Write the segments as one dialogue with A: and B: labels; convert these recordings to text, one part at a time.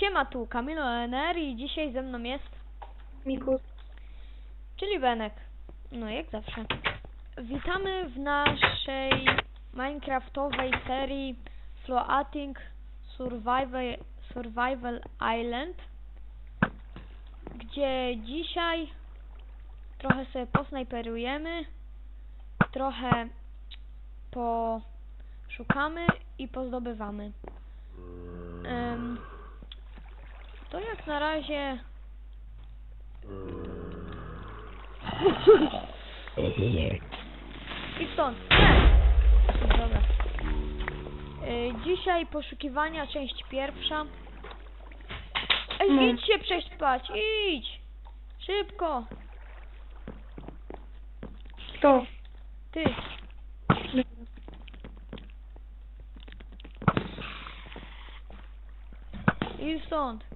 A: Siema tu, Kamilo NR i dzisiaj ze mną jest,
B: Mikus.
A: czyli Benek. No jak zawsze. Witamy w naszej Minecraftowej serii Floating Survival, Survival Island, gdzie dzisiaj trochę sobie posnajperujemy, trochę poszukamy i pozdobywamy. Na razie. I stąd. Nie. Dobra. Y, dzisiaj poszukiwania, część pierwsza. Ej,
B: No.
A: idź się prześpać, idź! Szybko!
B: Kto?
A: Ty, idź stąd.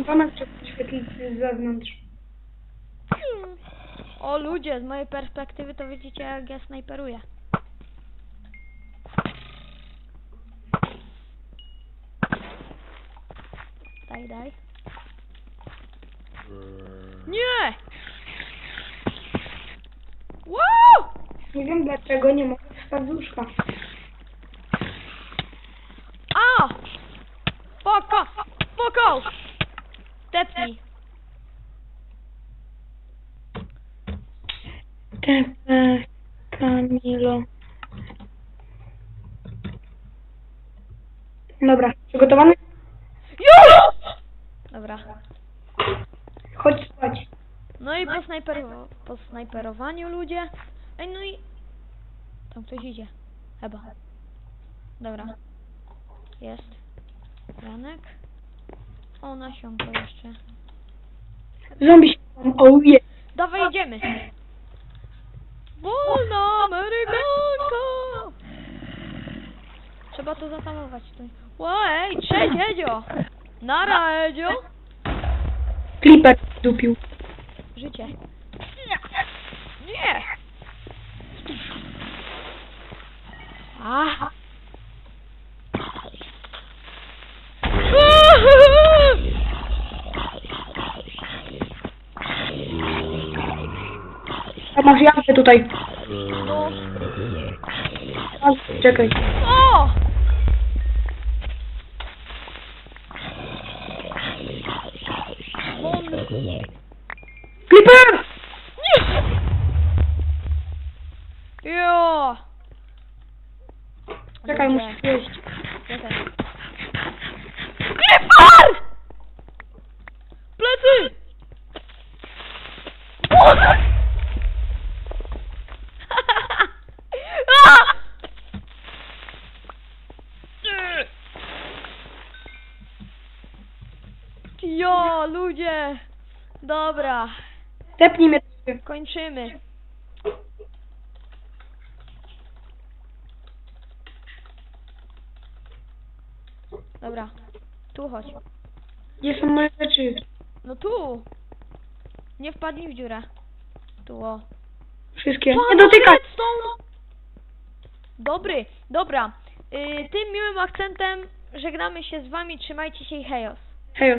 B: Domek trzeba świetlić z zewnątrz.
A: O ludzie, z mojej perspektywy to widzicie jak ja snajperuję. Daj, daj. Nie! Wow!
B: Nie wiem dlaczego nie mogę wstać z łóżka.
A: A! Spoko! Spoko! Tepnij.
B: Tepe, Kamilo. Dobra, przygotowany?
A: Już! Dobra.
B: Chodź spać.
A: No i po, snajperu- po snajperowaniu ludzie. Ej, no i... Tam ktoś idzie. Chyba. Dobra. Jest. Janek. O, nasionko jeszcze.
B: Zombie się tam, oh yeah.
A: Dawaj, idziemy. Wolna Amerykanka! Trzeba to zatamować. tutaj. Ło, ej, cześć, Edzio! Nara, Edzio!
B: Clipper dupił.
A: Życie. Nie! Nie! A!
B: A masz jadę tutaj.
A: No.
B: Czekaj.
A: O!
B: Clipper!
A: Nie! Jo!
B: Czekaj, muszę jeść.
A: Ja Jo, ludzie! Dobra,
B: Tepnij mnie.
A: kończymy. Dobra, tu chodź.
B: Gdzie są moje rzeczy?
A: No tu! Nie wpadnij w dziurę. Tu o.
B: Wszystkie. Nie
A: redstone! Dobry, dobra. Y, tym miłym akcentem żegnamy się z wami. Trzymajcie się i hejos.